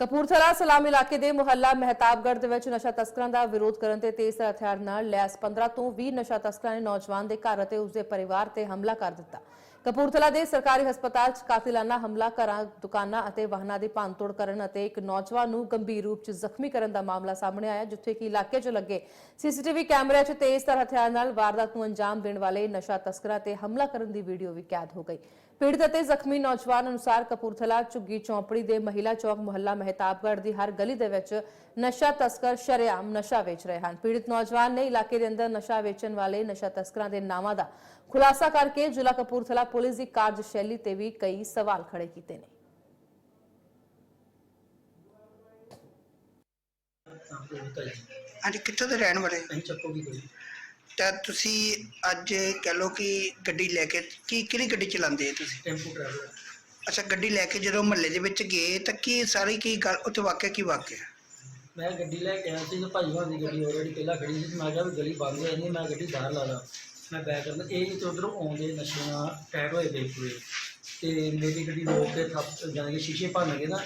ਕਪੂਰਥਲਾ ਸਲਾਮ ਇਲਾਕੇ ਦੇ ਮੁਹੱਲਾ ਮਹਿਤਾਬਗੜ੍ਹ ਦੇ ਵਿੱਚ ਨਸ਼ਾ ਤਸਕਰਾਂ ਦਾ ਵਿਰੋਧ ਕਰਨ ਤੇ ਤੇਜ਼ ਹਥਿਆਰ ਨਾਲ ਲੈਸ 15 ਤੋਂ 20 ਨਸ਼ਾ ਤਸਕਰਾਂ ਨੇ ਨੌਜਵਾਨ ਦੇ ਘਰ ਅਤੇ ਉਸ ਦੇ ਪਰਿਵਾਰ ਤੇ ਹਮਲਾ ਕਰ ਦਿੱਤਾ। ਕਪੂਰਥਲਾ ਦੇ ਸਰਕਾਰੀ ਹਸਪਤਾਲ 'ਚ ਕਾਤਿਲਾਨਾ ਹਮਲਾ, ਘਰਾਂ, ਦੁਕਾਨਾਂ ਅਤੇ ਵਾਹਨਾਂ ਦੀ ਭੰਨਤੋੜ ਕਰਨ ਅਤੇ ਇੱਕ ਨੌਜਵਾਨ ਨੂੰ ਗੰਭੀਰ ਰੂਪ 'ਚ ਜ਼ਖਮੀ ਕਰਨ ਦਾ ਮਾਮਲਾ ਸਾਹਮਣੇ ਆਇਆ, ਜਿੱਥੇ ਕਿ ਇਲਾਕੇ 'ਚ ਲੱਗੇ ਸੀਸੀਟੀਵੀ ਕੈਮਰਿਆਂ 'ਚ ਤੇਜ਼ ਹਥਿਆਰ ਨਾਲ ਵਾਰਦਾਤ ਨੂੰ ਅੰਜਾਮ ਦੇਣ ਵਾਲੇ ਨਸ਼ਾ ਤਸਕਰਾਂ ਤੇ ਹਮਲਾ ਕਰਨ ਦੀ ਵੀਡੀਓ ਵੀ ਕੈਦ ਹੋ ਗਈ। ਪੀੜਤ ਅਤੇ ਜ਼ਖਮੀ ਨੌਜਵਾਨ ਅਨੁਸਾਰ ਕਪੂਰਥਲਾ ਝੁੱਗੀ ਚੌਂਪੜੀ ਦੇ ਮਹਿਲਾ ਚੌਕ ਮੁਹੱਲਾ ਮਹਿਤਾਬਗੜ੍ਹ ਦੀ ਹਰ ਗਲੀ ਦੇ ਵਿੱਚ ਨਸ਼ਾ ਤਸਕਰ ਸ਼ਰੇਆਮ ਨਸ਼ਾ ਵੇਚ ਰਹੇ ਹਨ। ਪੀੜਤ ਨੌਜਵਾਨ ਨੇ ਇਲਾਕੇ ਦੇ ਅੰਦਰ ਨਸ਼ਾ ਵੇਚਣ ਵਾਲੇ ਨਸ਼ਾ ਤਸਕਰਾਂ ਦੇ ਨਾਵਾਂ ਦਾ ਖੁਲਾਸਾ ਕਰਕੇ ਜ਼ਿਲ੍ਹਾ ਕਪੂਰਥਲਾ ਪੁਲਿਸ ਦੀ ਕਾਰਜਸ਼ੈਲੀ ਤੇ ਵੀ ਕਈ ਸਵਾਲ ਖੜੇ ਕੀਤੇ ਨੇ। ਹਾਂਜੀ ਕਿੱਥੋਂ ਦੇ ਰਹਿਣ ਵਾਲੇ? ਤਾਂ ਤੁਸੀਂ ਅੱਜ ਕਹ ਲਓ ਕਿ ਗੱਡੀ ਲੈ ਕੇ ਕੀ ਕਿਹੜੀ ਗੱਡੀ ਚਲਾਉਂਦੇ ਤੁਸੀਂ? ਟੈਂਪੂ ਟਰੈਵਲ ਅੱਛਾ ਗੱਡੀ ਲੈ ਕੇ ਜਦੋਂ ਮਹੱਲੇ ਦੇ ਵਿੱਚ ਗਏ ਤਾਂ ਕੀ ਸਾਰੀ ਕੀ ਗੱਲ ਉੱਥੇ ਵਾਕਿਆ ਕੀ ਵਾਕਿਆ? ਮੈਂ ਗੱਡੀ ਲੈ ਕੇ ਆਇਆ ਸੀ ਤੇ ਭਾਈ ਹੋਣ ਦੀ ਗੱਡੀ ਆਲਰੇਡੀ ਪਹਿਲਾਂ ਖੜੀ ਸੀ ਤੇ ਮੈਂ ਕਿਹਾ ਵੀ ਗਲੀ ਬੰਦ ਹੋਈ ਨਹੀਂ ਮੈਂ ਗੱਡੀ ਬਾਹਰ ਲਾ ਲਾ। ਮੈਂ ਬੈਕ ਕਰਨਾ ਇਹ ਤੇ ਉਧਰੋਂ ਆਉਂਦੇ ਨਸ਼ਿਆਂ ਟੈਟ ਹੋਏ ਦੇ ਪੂਰੇ ਤੇ ਮੇਰੀ ਗੱਡੀ ਰੋਕ ਕੇ ਥੱਪ ਜਾਨ ਕੇ ਸ਼ੀਸ਼ੇ ਭੰਨ ਕੇ ਨਾ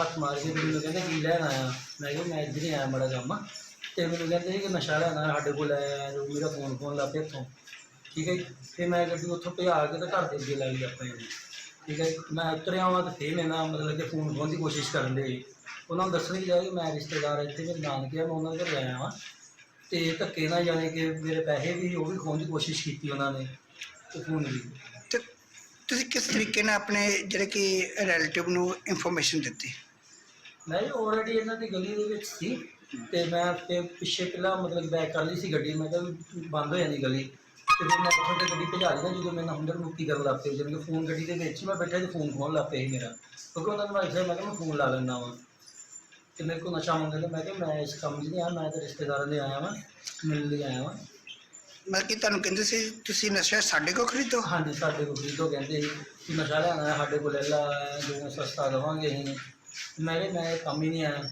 ਹੱਥ ਮਾਰ ਕੇ ਮੈਨੂੰ ਕਹਿੰਦੇ ਕੀ ਲੈਣ ਆਇਆ? ਮੈਂ ਕਿਹਾ, ਮੈਂ ਇੱਧਰ ਹੀ ਆਇਆ ਬੜਾ ਕੰਮ ਤੇ ਮੈਨੂੰ ਕਹਿੰਦੇ ਕਿ ਨਸ਼ਾ ਲੈਣਾ ਸਾਡੇ ਕੋਲ ਆਇਆ ਜੋ ਮੇਰਾ ਫੋਨ ਫੋਨ ਲਾ ਪਿਆ ਇੱਥੋਂ। ਠੀਕ ਹੈ ਜੀ। ਤੇ ਮੈਂ ਗੱਡੀ ਉੱਥੋਂ ਭਜਾ ਕੇ ਤਾਂ ਘਰ ਦੇ ਅੱਗੇ ਲਾਈ ਆਪਣੇ ਜੀ ਠੀਕ ਹੈ ਮੈਂ ਉਤਰਿਆ ਵਾਂ ਤੇ ਫਿਰ ਮੇਰੇ ਨਾਲ ਮਤਲਬ ਕਿ ਫੋਨ ਫੋਨ ਦੀ ਕੋਸ਼ਿਸ਼ ਕਰਨ ਦੇ। ਉਹਨਾਂ ਨੂੰ ਦੱਸਣ ਕੀ ਜਾਏ ਮੈਂ ਰਿਸ਼ਤੇਦਾਰ ਇੱਥੇ, ਮੇਰੇ ਨਾਨਕੇ ਆ, ਮੈਂ ਉਹਨਾਂ ਦੇ ਘਰ ਆਇਆ ਵਾਂ। ਤੇ ਧੱਕੇ ਨਾਲ ਜਾਣੇ ਕਿ ਮੇਰੇ ਪੈਸੇ ਵੀ ਉਹ ਵੀ ਖੋਣ ਦੀ ਕੋਸ਼ਿਸ਼ ਕੀਤੀ ਉਹਨਾਂ ਨੇ ਤੇ ਫੋਨ ਵੀ ਤੇ ਤੁਸੀਂ ਕਿਸ ਤਰੀਕੇ ਨਾਲ ਆਪਣੇ ਜਿਹੜੇ ਕਿ ਰਿਲੇਟਿਵ ਨੂੰ ਇਨਫੋਰਮੇਸ਼ਨ ਦਿੱਤੀ? ਮੈਂ ਆਲਰੇਡੀ ਇਹਨਾਂ ਦੀ ਗਲੀ ਦੇ ਵਿੱਚ ਸੀ ਤੇ ਮੈਂ ਤੇ ਪਿੱਛੇ ਪਹਿਲਾਂ ਮਤਲਬ ਬੈਕ ਕਰ ਲਈ ਸੀ ਗੱਡੀ ਮੈਂ ਕਿਹਾ ਵੀ ਬੰਦ ਹੋ ਜਾਂਦੀ ਗਲੀ। ਤੇ ਫਿਰ ਮੈਂ ਉੱਥੋਂ ਤੇ ਗੱਡੀ ਭਜਾ ਲਈ ਨਾ ਜਦੋਂ ਮੈਂ ਹੁੰਦਰ ਮੁਕਤੀ ਕਰਨ ਲੱਗ ਪਈ ਜਦੋਂ ਫੋਨ ਗੱਡੀ ਦੇ ਵਿੱਚ ਮੈਂ ਬੈਠਾ ਤੇ ਫੋਨ ਖੋਣ ਲੱਗ ਪਿਆ ਸੀ ਮੇਰਾ। ਕਿਉਂਕਿ ਉਹਨਾਂ ਨੂੰ ਮੈਂ ਕਿਹਾ ਮੈਂ ਕਿਹਾ ਮੈਂ ਫੋਨ ਲਾ ਲੈਂਦਾ ਵਾਂ। ਤੇ ਮੇਰੇ ਕੋਲ ਨਸ਼ਾ ਮੰਗਦੇ ਮੈਂ ਕਿਹਾ ਮੈਂ ਇਸ ਕੰਮ 'ਚ ਨਹੀਂ ਆ ਮੈਂ ਤਾਂ ਰਿਸ਼ਤੇਦਾਰਾਂ ਦੇ ਆਇਆ ਵਾਂ ਮਿਲਣ ਲਈ ਆਇਆ ਵਾਂ। ਮੈਂ ਕਿ ਤੁਹਾਨੂੰ ਕਹਿੰਦੇ ਸੀ ਤੁਸੀਂ ਨਸ਼ਾ ਸਾਡੇ ਕੋਲ ਖਰੀਦੋ? ਹਾਂਜੀ ਸਾਡੇ ਕੋਲ ਖਰੀਦੋ ਕਹਿੰਦੇ ਸੀ ਕਿ ਨਸ਼ਾ ਲੈਣਾ ਹੈ ਸਾਡੇ ਕੋਲ ਲੈ ਲਾ ਜੋ ਸਸਤਾ ਦੇਵਾਂਗੇ ਅਸੀਂ। ਮੈਂ ਕਿਹਾ ਮੈਂ ਇਹ ਕੰਮ ਹੀ ਨਹੀਂ ਆਇਆ।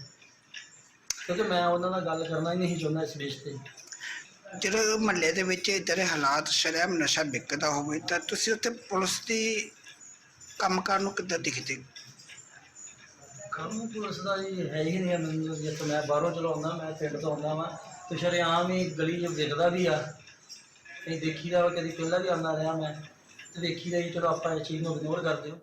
ਕਿਉਂਕਿ ਮੈਂ ਉਹਨਾਂ ਨਾਲ ਗੱਲ ਕਰਨਾ ਹੀ ਨਹੀਂ ਚਾਹੁੰਦਾ ਇਸ ਬੇਸ ਤੇ। ਜਦੋਂ ਮਹੱਲੇ ਦੇ ਵਿੱਚ ਇਦਾਂ ਦੇ ਹਾਲਾਤ ਸ਼ਰੇਆਮ ਨਸ਼ਾ ਵਿਕਦਾ ਹੋਵੇ ਤਾਂ ਤੁਸੀਂ ਉੱਥੇ ਪੁਲਿਸ ਦੀ ਕੰਮਕਾਰ ਨੂੰ ਕਿੱਦਾਂ ਦਿਖਦੇ? ਕੰਮ ਪੁਲਿਸ ਦਾ ਜੀ, ਹੈ ਹੀ ਨਹੀਂ ਮੈਨੂੰ ਜੇ ਮੈਂ ਬਾਹਰੋਂ ਚਲਾਉਂਦਾ, ਮੈਂ ਪਿੰਡ ਤੋਂ ਆਉਂਦਾ ਵਾਂ। ਤੇ ਸ਼ਰੇਆਮ ਹੀ ਗਲੀ 'ਚ ਦਿਖਦਾ ਵੀ ਆ। ਤੇ ਦੇਖੀਦਾ ਵਾ ਕਦੀ ਪਹਿਲਾਂ ਵੀ ਆਉਂਦਾ ਰਿਹਾ ਮੈਂ। ਤੇ ਦੇਖੀਦਾ ਜੀ, ਚਲੋ ਆਪਾਂ ਇਸ ਚੀਜ਼ ਨੂੰ ਇਗਨੋਰ ਕਰਦੇ ਹਾਂ